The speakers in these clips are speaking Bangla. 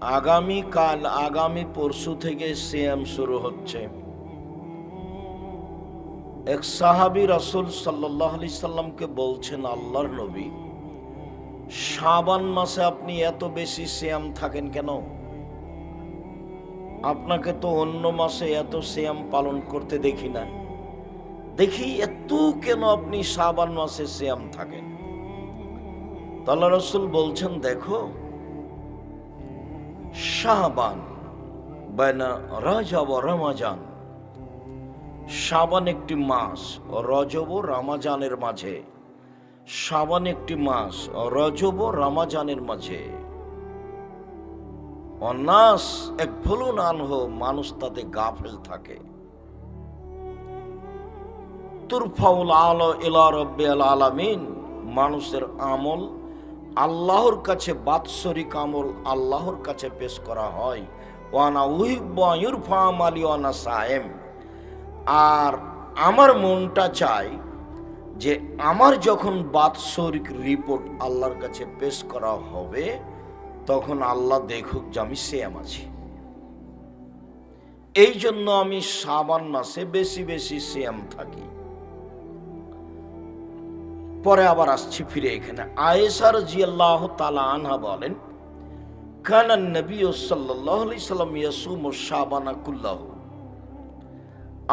আগামী কাল আগামী পরশু থেকে সিএম শুরু হচ্ছে। এক সাহাবি রাসুল সাল্লাহ আলি সাল্লামকে বলছেন, আল্লাহর নবী, শাবান মাসে আপনি এত বেশি সিয়াম থাকেন কেন? আপনাকে তো অন্য মাসে এত সিয়াম পালন করতে দেখি না দেখি এত কেন আপনি শাবান মাসে সিয়াম থাকেন? তাল্লা রসুল বলছেন, দেখো শাহবান বাইনা রাজাব রামাজান। শাবান একটি মাস রজব রামাজানের মাঝে। শাবান একটি মাস রজব রামাজানের মাঝে। অনাস এক ভুলুন আনহ মানুষ তাতে গাফেল থাকে। তুরফাউল আলো ইলা রব্বিল আলামিন মানুষের আমল আল্লাহর কাছে বাৎসরিক আমল আল্লাহর কাছে পেশ করা হয়। ওয়ানা উহিব্বা মালি ওয়ানা সায়েম। আর আমার মনটা চায় যে আমার যখন বাৎসরিক রিপোর্ট আল্লাহর কাছে পেশ করা হবে, তখন আল্লাহ দেখুক যে আমি সেম আছি। এই জন্য আমি সাবান মাসে বেশি বেশি সেম থাকি। পরে আবার আসছি ফিরে এখানে। আয়েসার জি আল্লাহ তালা আনহা বলেন কানান নবী সাল্লাহ আলি সাল্লাম ইয়াসুম ও শাবানা কুল্লাহ।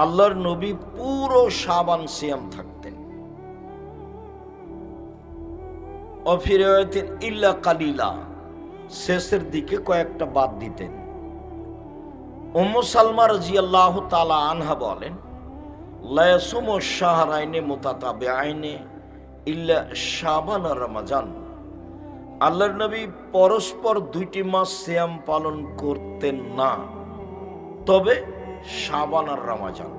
আল্লাহর নবী পুরো সাবান সিয়াম থাকতেন। অফিরায়তেন ইল্লা কালিলা, শেষের দিকে কয়েকটা বাদ দিতেন। উম্মু সালমা রাজি আল্লাহ তালা আনহা বলেন লায়াসুম ও শাহরাইনে মোতাতাবে আইনে ইল্লা শাবান আর রমাজান। আল্লাহর নবী পরস্পর দুইটি মাস সিয়াম পালন করতেন না। তবে শাবান আর রমাজান।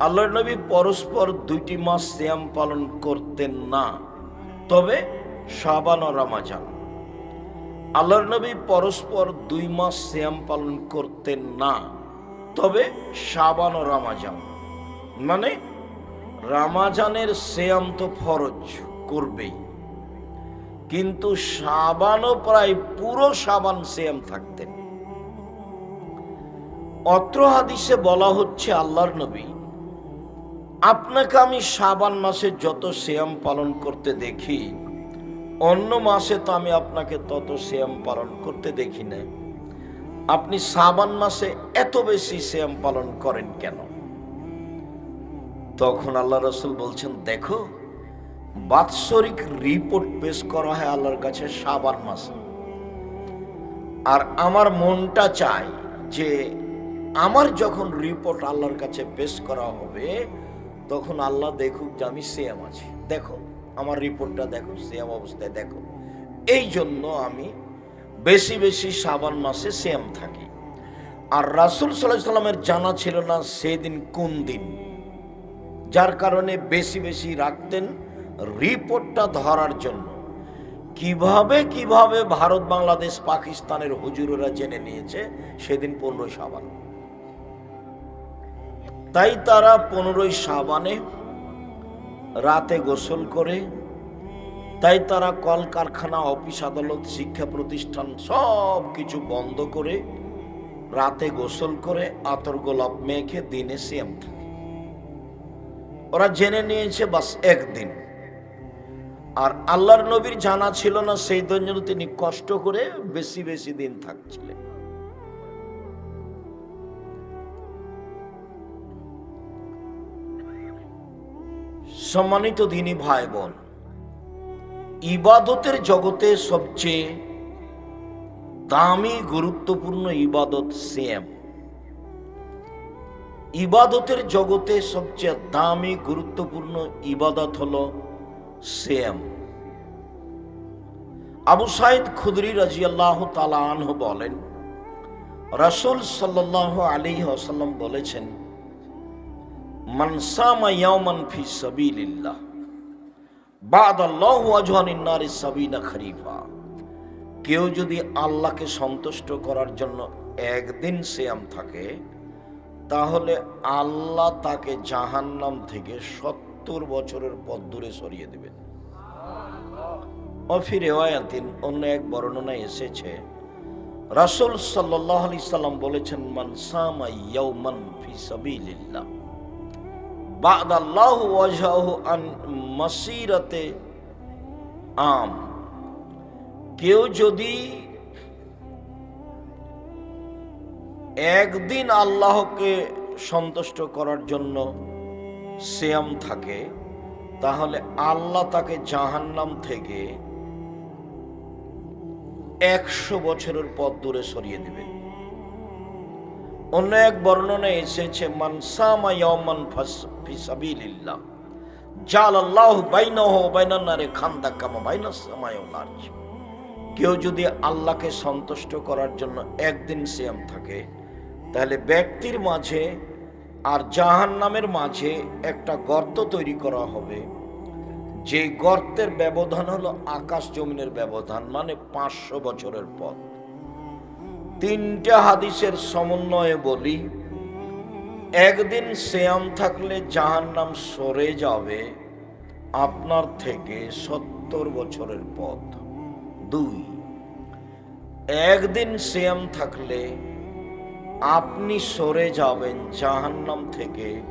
আল্লাহর নবী পরস্পর দুইটি মাস সিয়াম পালন করতেন না। তবে শাবান ও রমাজান। আল্লাহর নবী পরস্পর দুই মাস সিয়াম পালন করতেন না। তবে শাবান ও রমাজান। মানে রামাজানের সিয়াম তো ফরজ করবেই। কিন্তু সাবানও প্রায় পুরো সাবান সিয়াম থাকতেন। অত্র হাদিসে বলা হচ্ছে আল্লাহর নবী, আপনাকে আমি সাবান মাসে যত শ্যাম পালন করতে দেখি, অন্য মাসে তো আমি আপনাকে তত শ্যাম পালন করতে দেখি না আপনি সাবান মাসে এত বেশি শ্যাম পালন করেন কেন? তখন আল্লাহ রসুল বলছেন, দেখো, বাৎসরিক রিপোর্ট পেশ করা হয় আল্লাহর কাছে সাবান মাসে। আর আমার মনটা চায় যে আমার যখন রিপোর্ট আল্লাহর কাছে পেশ করা হবে, তখন আল্লাহ দেখুক যে আমি সেম আছি। দেখো, আমার রিপোর্টটা দেখো সেম অবস্থায় দেখো। এই জন্য আমি বেশি বেশি সাবান মাসে সেম থাকি। আর রাসুল সাল্লাহ সাল্লামের জানা ছিল না সেদিন কোন দিন। যার কারণে বেশি বেশি রাখতেন রিপোর্টটা ধরার জন্য। কীভাবে কীভাবে ভারত, বাংলাদেশ, পাকিস্তানের হুজুরেরা জেনে নিয়েছে সেদিন পনেরোই সাবান তাই তারা পনেরোই সাবানে রাতে গোসল করে, তাই তারা কলকারখানা, অফিস, আদালত, শিক্ষা প্রতিষ্ঠান সব কিছু বন্ধ করে রাতে গোসল করে আতর গোলাপ মেখে দিনে সেম থাকে ওরা জেনে নিয়েছে, বাস একদিন। আর আল্লাহর নবীর জানা ছিল না, সেই জন্য তিনি কষ্ট করে বেশি বেশি দিন থাকছিলেন। সম্মানিত দিনী ভাই বোন ইবাদতের জগতে সবচেয়ে দামি, গুরুত্বপূর্ণ ইবাদত সেম ইবাদতের জগতে সবচেয়ে দামি, গুরুত্বপূর্ণ ইবাদত হল সেম আবু সাইদ খুদরি রাজিয়াল্লাহ তালা আনহ বলেন, রাসুল সাল্লাহ আলী আসাল্লাম বলেছেন মানসামা ইয়ামান ফি সাবিলিল্লাহ বাদ আল্লাহ আজহানিন্নারি সাবিনা খরিফা। কেউ যদি আল্লাহকে সন্তুষ্ট করার জন্য একদিন সিয়াম থাকে তাহলে আল্লাহ তাকে জাহান্নাম থেকে সত্তর বছরের পথ দূরে সরিয়ে দেবেন। অফি রেওয়ায়াতিন অন্য এক বর্ণনায় এসেছে, রাসূল সাল্লাল্লাহু আলাইহি সাল্লাম বলেছেন, মান সামা ইয়াওমান ফি সাবিলিল্লাহ, বাদাল্লাহু ওয়াজহাহু আন মাসিরাতে আম। কেউ যদি একদিন আল্লাহকে সন্তুষ্ট করার জন্য সিয়াম থাকে, তাহলে আল্লাহ তাকে জাহান্নাম থেকে একশো বছরের পথ দূরে সরিয়ে দেবেন। অন্য এক বর্ণনায় এসেছে আল্লাহ কেউ যদি আল্লাহকে সন্তুষ্ট করার জন্য একদিন সিয়াম থাকে তাহলে ব্যক্তির মাঝে আর জাহান নামের মাঝে একটা গর্ত তৈরি করা হবে। যে গর্তের ব্যবধান হলো আকাশ জমিনের ব্যবধান মানে পাঁচশো বছরের পথ। তিনটা হাদিসের সমন্বয়ে বলি, একদিন শ্যাম থাকলে জাহান নাম সরে যাবে আপনার থেকে সত্তর বছরের পথ। দুই, একদিন শ্যাম থাকলে আপনি সরে যাবেন জাহান্নাম থেকে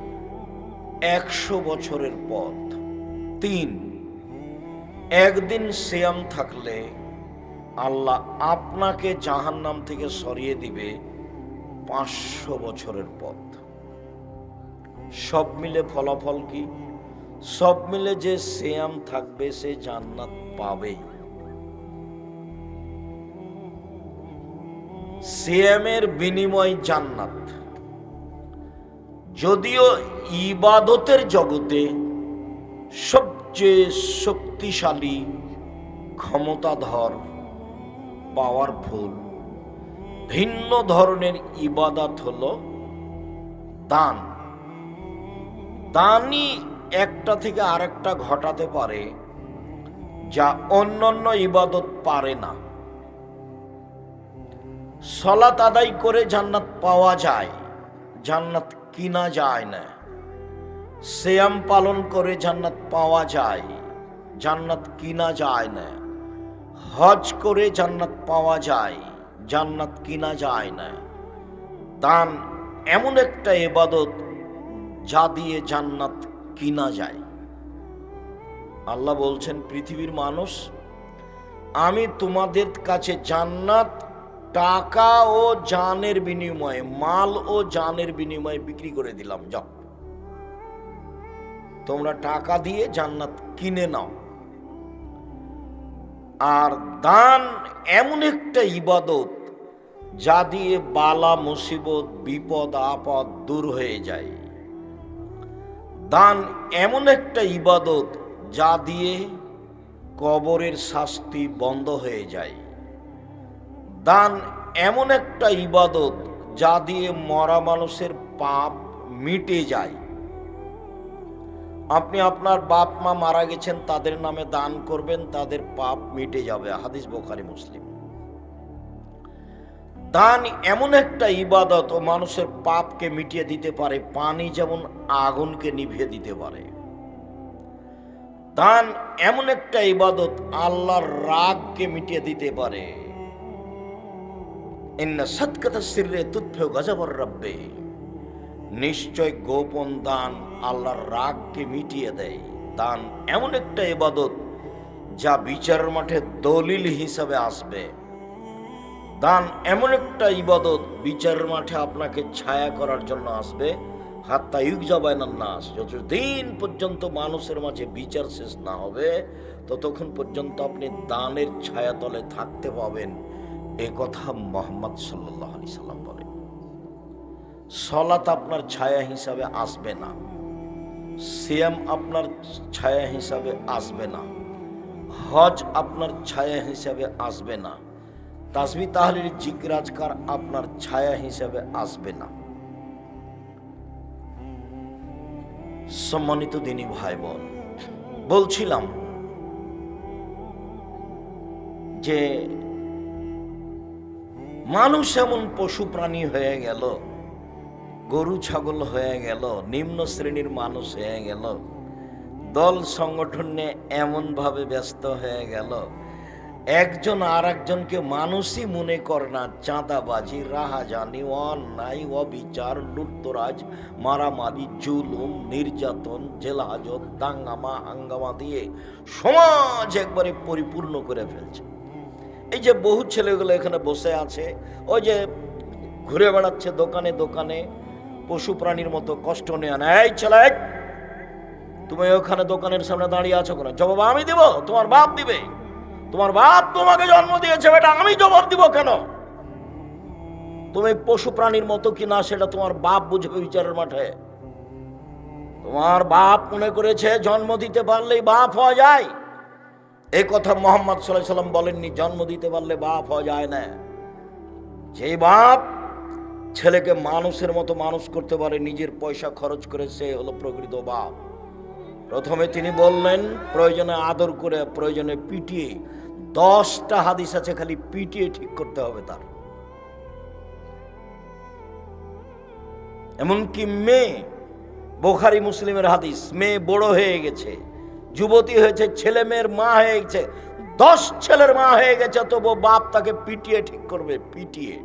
একশো বছরের পথ। তিন, একদিন শ্যাম থাকলে আল্লাহ আপনাকে জাহান্নাম থেকে সরিয়ে দিবে পাঁচশো বছরের পথ। সব মিলে ফলাফল কি? সব মিলে যে শ্যাম থাকবে সে জান্নাত পাবেই। সিয়ামের বিনিময় জান্নাত। যদিও ইবাদতের জগতে সবচেয়ে শক্তিশালী ক্ষমতাধর পাওয়ারফুল ভিন্ন ধরনের ইবাদত হল দান। দানই একটা থেকে আরেকটা ঘটাতে পারে যা অন্যান্য ইবাদত পারে না। সলাত আদায় করে জান্নাত পাওয়া যায়। জান্নাত কিনা যায় না। শ্যাম পালন করে জান্নাত পাওয়া যায়। জান্নাত কিনা যায় না। হজ করে জান্নাত পাওয়া যায়। জান্নাত কিনা যায় না। দান এমন একটা এবাদত যা দিয়ে জান্নাত কিনা যায়। আল্লাহ বলছেন, পৃথিবীর মানুষ, আমি তোমাদের কাছে জান্নাত টাকা ও জানের বিনিময়ে, মাল ও জানের বিনিময়ে বিক্রি করে দিলাম, যাও। তোমরা টাকা দিয়ে জান্নাত কিনে নাও। আর দান এমন একটা ইবাদত যা দিয়ে বালা, মুসিবত, বিপদ, আপদ দূর হয়ে যায়। দান এমন একটা ইবাদত যা দিয়ে কবরের শাস্তি বন্ধ হয়ে যায়। দান এমন একটা ইবাদত যা দিয়ে মরা মানুষের পাপ মিটে যায়। আপনি আপনার বাপ মা মারা গেছেন, তাদের নামে দান করবেন, তাদের পাপ মিটে যাবে। হাদিস বোখারি, মুসলিম। দান এমন একটা ইবাদত ও মানুষের পাপকে মিটিয়ে দিতে পারে, পানি যেমন আগুনকে নিভিয়ে দিতে পারে। দান এমন একটা ইবাদত আল্লাহর রাগকে মিটিয়ে দিতে পারে। ইন্না সৎকথা সিররে তুৎফেও গজবর রব্বে। নিশ্চয় গোপন দান আল্লাহর রাগকে মিটিয়ে দেয়। দান এমন একটা ইবাদত যা বিচার মাঠে দলিল হিসাবে আসবে। দান এমন একটা ইবাদত বিচার মাঠে আপনাকে ছায়া করার জন্য আসবে। হাত্তা ইউক জবায়নার নাস। যতদিন পর্যন্ত মানুষের মাঝে বিচার শেষ না হবে, ততক্ষণ পর্যন্ত আপনি দানের ছায়াতলে থাকতে পাবেন। এ কথা মোহাম্মদ সাল্লাহ আলি সাল্লাম বলেন সলাত আপনার ছায়া হিসাবে আসবে না। সিয়াম আপনার ছায়া হিসাবে আসবে না। হজ আপনার ছায়া হিসাবে আসবে না। তাসবি তাহলির জিজ্ঞাজকার আপনার ছায়া হিসাবে আসবে না। সম্মানিত দিনী ভাই বোন বলছিলাম যে মানুষ এমন পশু প্রাণী হয়ে গেল, গরু ছাগল হয়ে গেল, নিম্ন শ্রেণির মানুষ হয়ে গেল, দল সংগঠনে এমনভাবে ব্যস্ত হয়ে গেল। একজন আর একজনকে মানুষই মনে করে না, চাঁদাবাজি রাহাজানি অন্যায় অবিচার, লুটতরাজ, মারামারি, জুলুম, নির্যাতন, জেলহাজত, দাঙ্গামা, হাঙ্গামা দিয়ে সমাজ একবারে পরিপূর্ণ করে ফেলছে। এই যে বহু ছেলেগুলো এখানে বসে আছে, ওই যে ঘুরে বেড়াচ্ছে দোকানে দোকানে, পশু প্রাণীর মতো কষ্ট নেয় না এই ছেলে, তুমি ওখানে দোকানের সামনে দাঁড়িয়ে আছো কেন? জবাব আমি দিব, তোমার বাপ দিবে। তোমার বাপ তোমাকে জন্ম দিয়েছে, বেটা, আমি জবাব দিব কেন? তুমি পশু প্রাণীর মতো কি না, সেটা তোমার বাপ বুঝবে বিচারের মাঠে। তোমার বাপ মনে করেছে, জন্ম দিতে পারলেই বাপ হওয়া যায়। এই কথা মোহাম্মদ সাল্লাহ সাল্লাম বলেননি, জন্ম দিতে পারলে বাপ হওয়া যায় না। যে বাপ ছেলেকে মানুষের মতো মানুষ করতে পারে, নিজের পয়সা খরচ করে সে হলো প্রকৃত বাপ। প্রথমে তিনি বললেন, প্রয়োজনে আদর করে, প্রয়োজনে পিটিয়ে, দশটা হাদিস আছে, খালি পিটিয়ে ঠিক করতে হবে তার। এমনকি মেয়ে, বোখারি মুসলিমের হাদিস, মেয়ে বড় হয়ে গেছে। যুবতী হয়েছে, ছেলে মেয়ের মা হয়ে গেছে, দশ ছেলের মা হয়ে গেছে তবু বাপ তাকে পিটিয়ে ঠিক করবে, পিটিয়ে।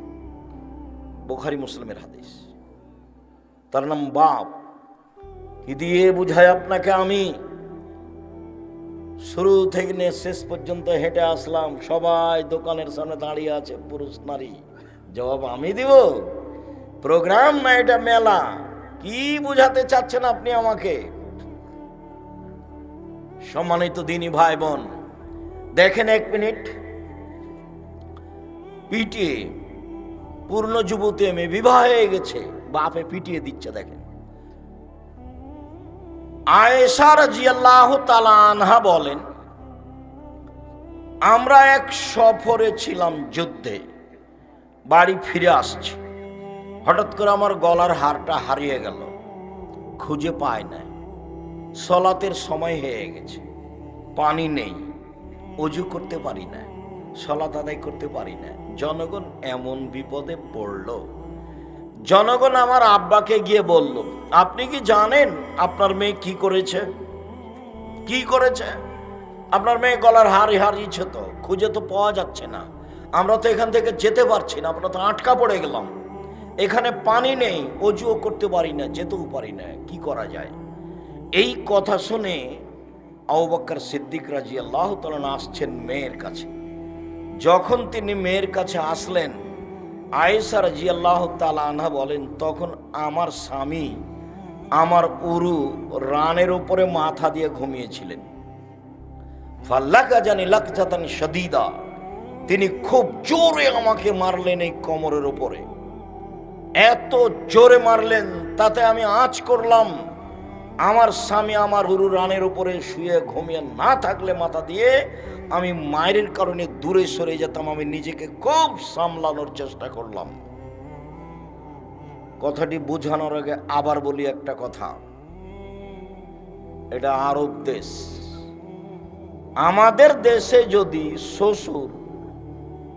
বোখারি মুসলিমের হাদিস। তার নাম বাপ। কি দিয়ে বুঝাই আপনাকে আমি? শুরু থেকে নিয়ে শেষ পর্যন্ত হেঁটে আসলাম, সবাই দোকানের সামনে দাঁড়িয়ে আছে, পুরুষ, নারী। জবাব আমি দিব? প্রোগ্রাম না, এটা মেলা। কি বুঝাতে চাচ্ছেন আপনি আমাকে? সম্মানিত দিনী ভাই বোন দেখেন এক মিনিট। পিটিয়ে, পূর্ণ যুবতী মেয়ে বিবাহ হয়ে গেছে, বাপে পিটিয়ে দিচ্ছে, দেখেন। আয়েশা রাজিয়াল্লাহ আনহা বলেন, আমরা এক সফরে ছিলাম যুদ্ধে, বাড়ি ফিরে আসছি। হঠাৎ করে আমার গলার হারটা হারিয়ে গেল, খুঁজে পায় না সলাতের সময় হয়ে গেছে। পানি নেই, অজু করতে পারি না সলাত আদায় করতে পারি না। জনগণ এমন বিপদে পড়ল। জনগণ আমার আব্বাকে গিয়ে বলল, আপনি কি জানেন আপনার মেয়ে কি করেছে? কি করেছে? আপনার মেয়ে গলার হারি হারিয়েছে তো, খুঁজে তো পাওয়া যাচ্ছে না। আমরা তো এখান থেকে যেতে পারছি না, আমরা তো আটকা পড়ে গেলাম। এখানে পানি নেই, অজুও করতে পারি না, যেতেও পারি না, কি করা যায়? এই কথা শুনে আউবাক্কর সিদ্দিক রাজি আল্লাহ তালন আসছেন মেয়ের কাছে। যখন তিনি মেয়ের কাছে আসলেন আয়েসা রাজি আল্লাহ আনহা বলেন, তখন আমার স্বামী আমার উরু রানের উপরে মাথা দিয়ে ঘুমিয়েছিলেন। সদিদা তিনি খুব জোরে আমাকে মারলেন এই কোমরের উপরে। এত জোরে মারলেন, তাতে আমি আঁচ করলাম। আমার স্বামী আমার উরু রানের উপরে শুয়ে ঘুমিয়ে না থাকলে মাথা দিয়ে আমি মায়ের কারণে দূরে সরে যেতাম, আমি নিজেকে খুব সামলানোর চেষ্টা করলাম। কথাটি বোঝানোর আগে আবার বলি একটা কথা। এটা আরব দেশ। আমাদের দেশে যদি শ্বশুর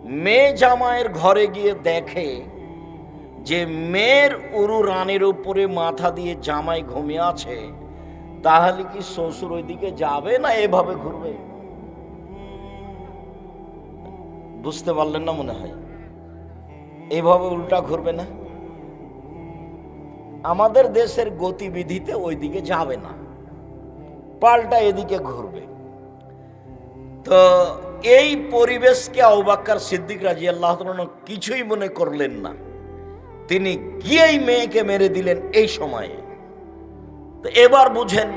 মেয়ে জামাইয়ের ঘরে গিয়ে দেখে যে মেয়ের উরু রানের উপরে মাথা দিয়ে জামাই ঘুমিয়ে আছে, তাহলে কি শ্বশুর ওইদিকে যাবে না এভাবে ঘুরবে? বুঝতে পারলেন না মনে হয়? এভাবে উল্টা ঘুরবে না? আমাদের দেশের গতিবিধিতে ওইদিকে যাবে না। পাল্টা এদিকে ঘুরবে। তো এই পরিবেশকে অবাক্কার সিদ্দিক রাজি আল্লাহ কিছুই মনে করলেন না। তিনি গিয়েই মেয়েকে মেরে দিলেন এই সময়ে। তো এবার বুঝেন,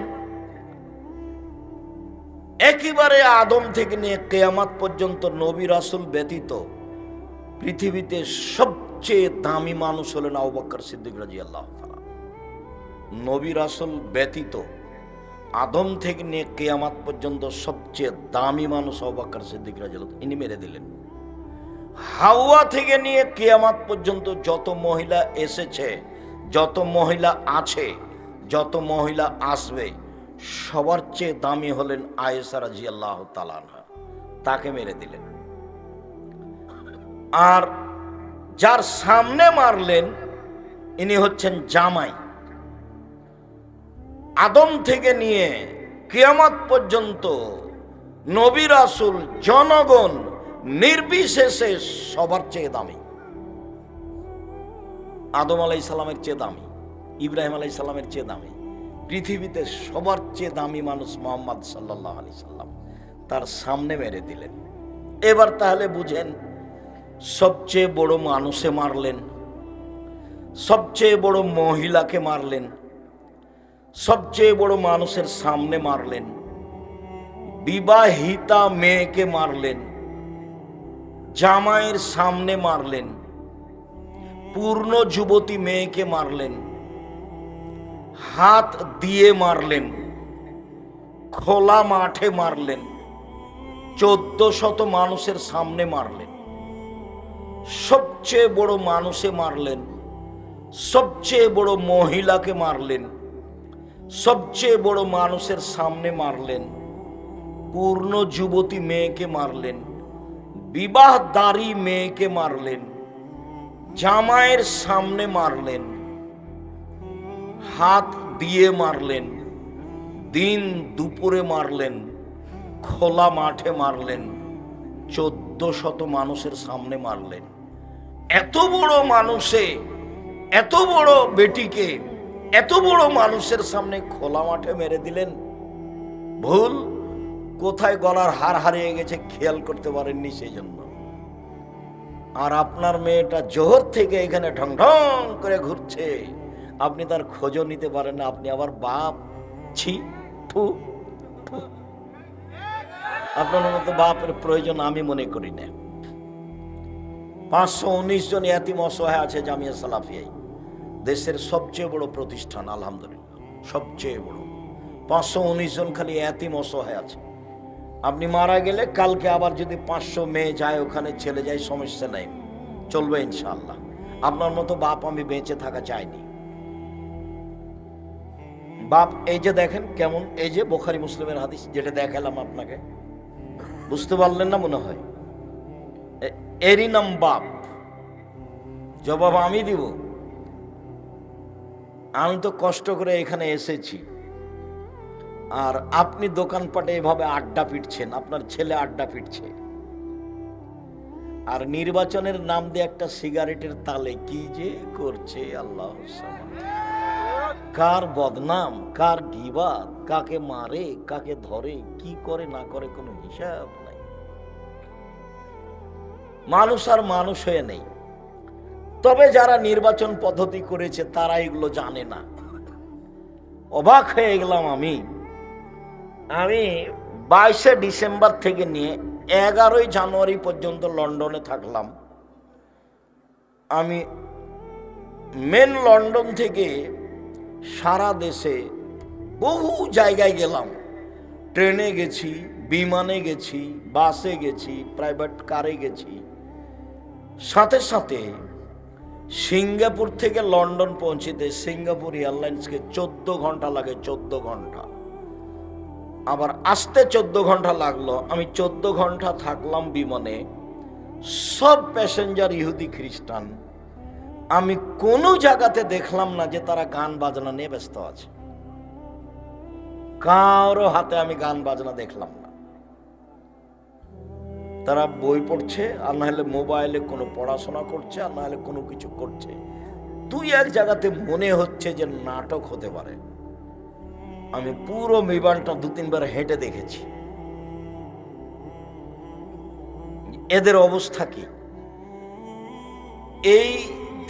একেবারে আদম থেকে নিয়ে কেয়ামাত পর্যন্ত নবী রাসুল ব্যতীত পৃথিবীতে সবচেয়ে দামি মানুষ হলেন আউবাক্কর সিদ্দিক রাজি আল্লাহ নবী রাসুল ব্যতীত আদম থেকে নিয়ে কেয়ামাত পর্যন্ত সবচেয়ে দামি মানুষ আউবাক্কর সিদ্দিক রাজি ইনি মেরে দিলেন। হাওয়া থেকে নিয়ে কেয়ামাত পর্যন্ত যত মহিলা এসেছে, যত মহিলা আছে, যত মহিলা আসবে, সবার চেয়ে দামি হলেন আয়েসা রাজি তালানহা তাকে মেরে দিলেন। আর যার সামনে মারলেন, ইনি হচ্ছেন জামাই। আদম থেকে নিয়ে কেয়ামত পর্যন্ত নবী রাসুল, জনগণ নির্বিশেষে সবার চেয়ে দামি। আদম আলাই সালামের চেয়ে দামি, ইব্রাহিম আলাই সালামের চেয়ে দামি, পৃথিবীতে সবার চেয়ে দামি মানুষ মোহাম্মদ সাল্লাহ আলি সাল্লাম। তার সামনে মেরে দিলেন। এবার তাহলে বুঝেন, সবচেয়ে বড় মানুষে মারলেন, সবচেয়ে বড় মহিলাকে মারলেন, সবচেয়ে বড় মানুষের সামনে মারলেন, বিবাহিতা মেয়েকে মারলেন জামাইয়ের সামনে মারলেন। পূর্ণ যুবতী মেয়েকে মারলেন। হাত দিয়ে মারলেন। খোলা মাঠে মারলেন। চোদ্দ শত মানুষের সামনে মারলেন। সবচেয়ে বড় মানুষে মারলেন। সবচেয়ে বড় মহিলাকে মারলেন। সবচেয়ে বড় মানুষের সামনে মারলেন। পূর্ণ যুবতী মেয়েকে মারলেন। বিবাহদারী মেয়েকে মারলেন, জামাইয়ের সামনে মারলেন, হাত দিয়ে মারলেন, দিন দুপুরে মারলেন, খোলা মাঠে মারলেন, চোদ্দ শত মানুষের সামনে মারলেন। এত বড় মানুষে, এত বড় বেটিকে, এত বড় মানুষের সামনে খোলা মাঠে মেরে দিলেন। ভুল? কোথায় গলার হার হারিয়ে গেছে খেয়াল করতে পারেননি সেই জন্য আর আপনার মেয়েটা জোহর থেকে এখানে ঢং ঢং করে ঘুরছে। আপনি তার খোঁজও নিতে পারেন না, আপনি আবার বাপ, ছি, ফু। আপনার মতো বাপের প্রয়োজন আমি মনে করি না। পাঁচশো উনিশ জন এতিম অসহায় আছে জামিয়া সালাফিয়াই। দেশের সবচেয়ে বড় প্রতিষ্ঠান, আলহামদুলিল্লাহ, সবচেয়ে বড়। পাঁচশো উনিশ জন খালি এতিম অসহায় আছে। আপনি মারা গেলে কালকে আবার যদি পাঁচশো মেয়ে যায়, ওখানে ছেলে যায়, সমস্যা নাই। চলবে ইনশাল্লাহ আপনার মতো বাপ আমি বেঁচে থাকা চাইনি। বাপ, এই যে দেখেন কেমন, এই যে বোখারি মুসলিমের হাদিস, যেটা দেখালাম আপনাকে। বুঝতে পারলেন না মনে হয়? এরই নাম বাপ। জবাব আমি দিব। আমি তো কষ্ট করে এখানে এসেছি। আর আপনি দোকানপাটে এভাবে আড্ডা পিটছেন, আপনার ছেলে আড্ডা পিটছে। আর নির্বাচনের নাম দিয়ে একটা সিগারেটের তালে কি যে করছে আল্লাহ। কার বদনাম, কার গিবাদ, কাকে মারে, কাকে ধরে, কি করে, না করে কোনো হিসাব নাই। মানুষ আর মানুষ হয়ে নেই। তবে যারা নির্বাচন পদ্ধতি করেছে, তারা এগুলো জানে না। অবাক হয়ে গেলাম আমি। আমি বাইশে ডিসেম্বর থেকে নিয়ে এগারোই জানুয়ারি পর্যন্ত লন্ডনে থাকলাম। আমি মেন লন্ডন থেকে সারা দেশে বহু জায়গায় গেলাম। ট্রেনে গেছি, বিমানে গেছি, বাসে গেছি, প্রাইভেট কারে গেছি। সাথে সাথে সিঙ্গাপুর থেকে লন্ডন পৌঁছিতে সিঙ্গাপুর এয়ারলাইন্সকে চোদ্দ ঘণ্টা লাগে, চোদ্দ ঘণ্টা। আবার আসতে চোদ্দ ঘণ্টা লাগল, আমি চোদ্দ ঘণ্টা থাকলাম বিমানে। সব প্যাসেঞ্জার ইহুদি খ্রিস্টান। আমি কোনো জায়গাতে দেখলাম না যে তারা গান বাজনা নিয়ে ব্যস্ত আছে। কারও হাতে আমি গান বাজনা দেখলাম না। তারা বই পড়ছে, আর না হলে মোবাইলে কোনো পড়াশোনা করছে, আর না হলে কোনো কিছু করছে। তুই এক জায়গাতে মনে হচ্ছে যে নাটক হতে পারে। আমি পুরো বিমানটা দু তিনবার হেঁটে দেখেছি। এদের অবস্থা কি? এই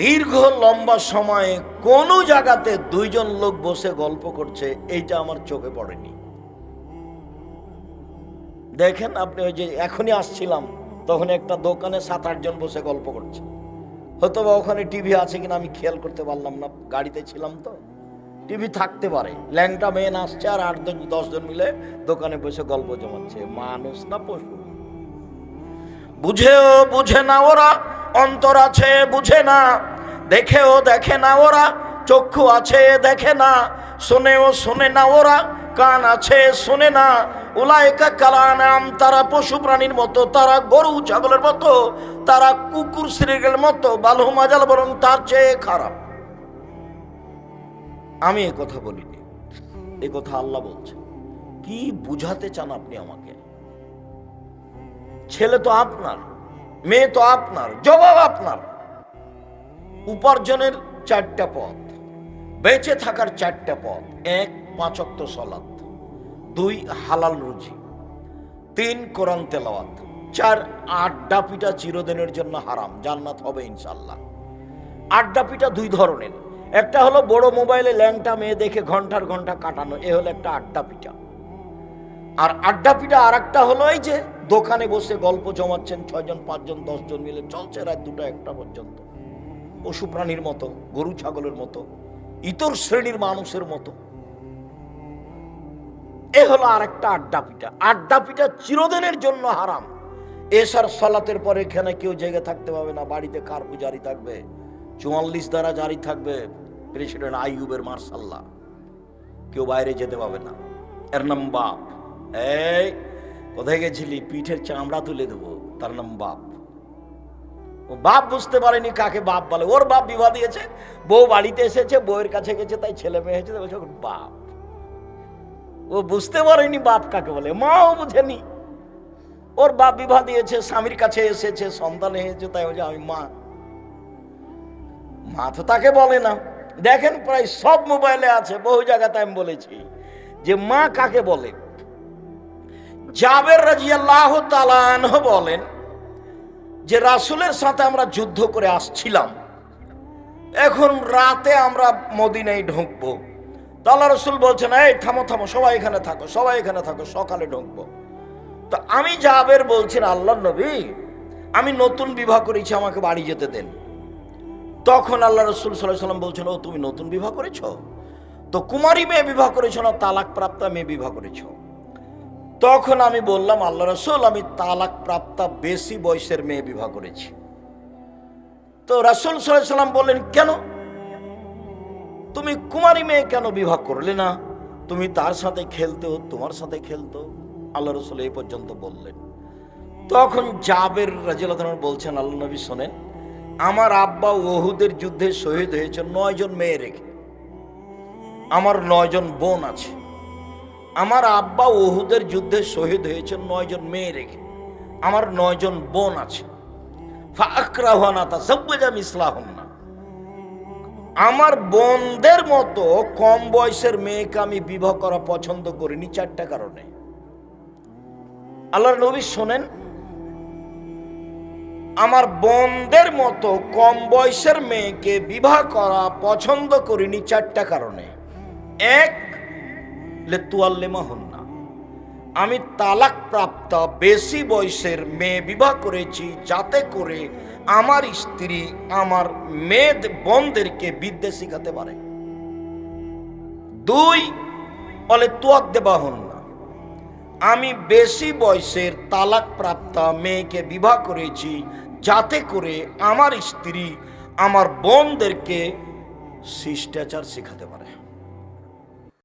দীর্ঘ লম্বা সময়ে কোনো জায়গাতে দুইজন লোক বসে গল্প করছে, এইটা আমার চোখে পড়েনি। দেখেন আপনি ওই যে এখনই আসছিলাম, তখন একটা দোকানে সাত আটজন বসে গল্প করছে। হয়তো বা ওখানে টিভি আছে কিনা আমি খেয়াল করতে পারলাম না, গাড়িতে ছিলাম তো। টিভি থাকতে পারে। ল্যাংটা মেন আসছে আর আট জন দশজন মিলে দোকানে বসে গল্প জমাচ্ছে। মানুষ না পশু? বুঝেও বুঝে না ওরা, অন্তর আছে বুঝে না। দেখেও দেখে না ওরা, চক্ষু আছে দেখে না। শোনেও শোনে না ওরা, কান আছে শোনে না। উলায়কা কালানাম তারা পশু প্রাণীর মতো, তারা গরু, ছাগলের মতো, তারা কুকুর শ্রীগের মতো বালু মাজাল, বরং তার চেয়ে খারাপ। আমি এ কথা বলিনি। এ কথা আল্লাহ বলছে কি বুঝাতে চান আপনি আমাকে? ছেলে তো আপনার, মেয়ে তো আপনার, জবাব আপনার। উপার্জনের চারটা পথ, বেঁচে থাকার চারটা পথ। এক পাঁচক্ত সলাত দুই, হালাল রুজি। তিন, কোরআন তেলাওয়াত। চার, আড্ডা চিরদিনের জন্য হারাম, জান্নাত হবে ইনশাল্লাহ আড্ডা পিটা দুই ধরনের। একটা হলো বড় মোবাইলে ল্যাংটা মেয়ে দেখে ঘণ্টার ঘণ্টা কাটানো, এ হলো একটা আড্ডা পিঠা আর আড্ডা পিঠা আর একটা হলো এই যে দোকানে বসে গল্প জমাচ্ছেন ছয়জন, পাঁচজন, দশজন মিলে, চলছে রাত দুটো একটা পর্যন্ত। পশু প্রাণীর মতো, গরু ছাগলের মতো, ইতর শ্রেণির মানুষের মতো। এ হলো আর একটা আড্ডা পিঠা আড্ডা পিঠা চিরদিনের জন্য হারাম। এসার সলাতের পরে এখানে কেউ জেগে থাকতে পারবে না, বাড়িতে কার পূজারি থাকবে? চুয়াল্লিশ দ্বারা জারি থাকবে। প্রেসিডেন্ট আইয়ুবের মার্শাল্লাহ কেউ বাইরে যেতে পাবে না। এর নাম বাপ। এই, কোথায় গেছিলি? পিঠের চামড়া তুলে দেবো। তার নাম বাপ। ও বাপ বুঝতে পারেনি কাকে বাপ বলে। ওর বাপ বিবাহ দিয়েছে। বউ বাড়িতে এসেছে, বউয়ের কাছে গেছে, তাই ছেলে মেয়ে হয়েছে বলছে বাপ। ও বুঝতে পারেনি বাপ কাকে বলে। মাও বুঝেনি। ওর বাপ বিবাহ দিয়েছে, স্বামীর কাছে এসেছে, সন্তান হয়েছে, তাই বলছে, আমি মা। মা তো তাকে বলে না। দেখেন প্রায় সব মোবাইলে আছে, বহু জায়গাতে আমি বলেছি যে মা কাকে বলে? জাবের রাজিয়াল্লাহ তালানহ বলেন যে রাসুলের সাথে আমরা যুদ্ধ করে আসছিলাম। এখন রাতে আমরা মদিনায় ঢুকবো। তাল্লা রসুল বলছেন, এই থামো থামো, সবাই এখানে থাকো, সবাই এখানে থাকো, সকালে ঢুকবো। তো আমি জাবের বলছেন আল্লাহ নবী, আমি নতুন বিবাহ করেছি, আমাকে বাড়ি যেতে দেন। তখন আল্লাহ রসুল সাল্লাহ সাল্লাম বলছেন, ও, তুমি নতুন বিবাহ করেছ? তো কুমারী মেয়ে বিবাহ করেছ না তালাক প্রাপ্তা মেয়ে বিবাহ করেছ? তখন আমি বললাম, আল্লাহ রসুল, আমি তালাক প্রাপ্তা বেশি বয়সের মেয়ে বিবাহ করেছি। তো রাসুল সাল্লাহ সাল্লাম বললেন, কেন? তুমি কুমারী মেয়ে কেন বিবাহ করলে না? তুমি তার সাথে খেলতেও তোমার সাথে খেলতো? আল্লাহ রসুল এই পর্যন্ত বললেন। তখন জাবের রাজিয়াল বলছেন, আল্লাহ নবী শোনেন আমার আব্বা ওহুদের যুদ্ধে শহীদ হয়েছে নয়জন মেয়ে রেখে। আমার নয়জন বোন আছে। আমার আব্বা ওহুদের যুদ্ধে শহীদ হয়েছে নয়জন মেয়ে রেখে। আমার নয়জন বোন আছে। না আমার বোনদের মতো কম বয়সের মেয়েকে আমি বিবাহ করা পছন্দ করিনি, চারটা কারণে। আল্লাহর নবী শোনেন আমার বোনদের মতো কম বয়সের মেয়েকে বিবাহ করা পছন্দ করিনি চারটা কারণে। এক, লেতুয়াল্লেমা হন না। আমি তালাক প্রাপ্ত বেশি বয়সের মেয়ে বিবাহ করেছি যাতে করে আমার স্ত্রী আমার মেয়ে বোনদেরকে বিদ্যে শিখাতে পারে। দুই বলে তুয়াক দেবা হন না। আমি বেশি বয়সের তালাক প্রাপ্তা মেয়েকে বিবাহ করেছি যাতে করে আমার স্ত্রী আমার বোনদেরকে শিষ্টাচার শেখাতে পারে।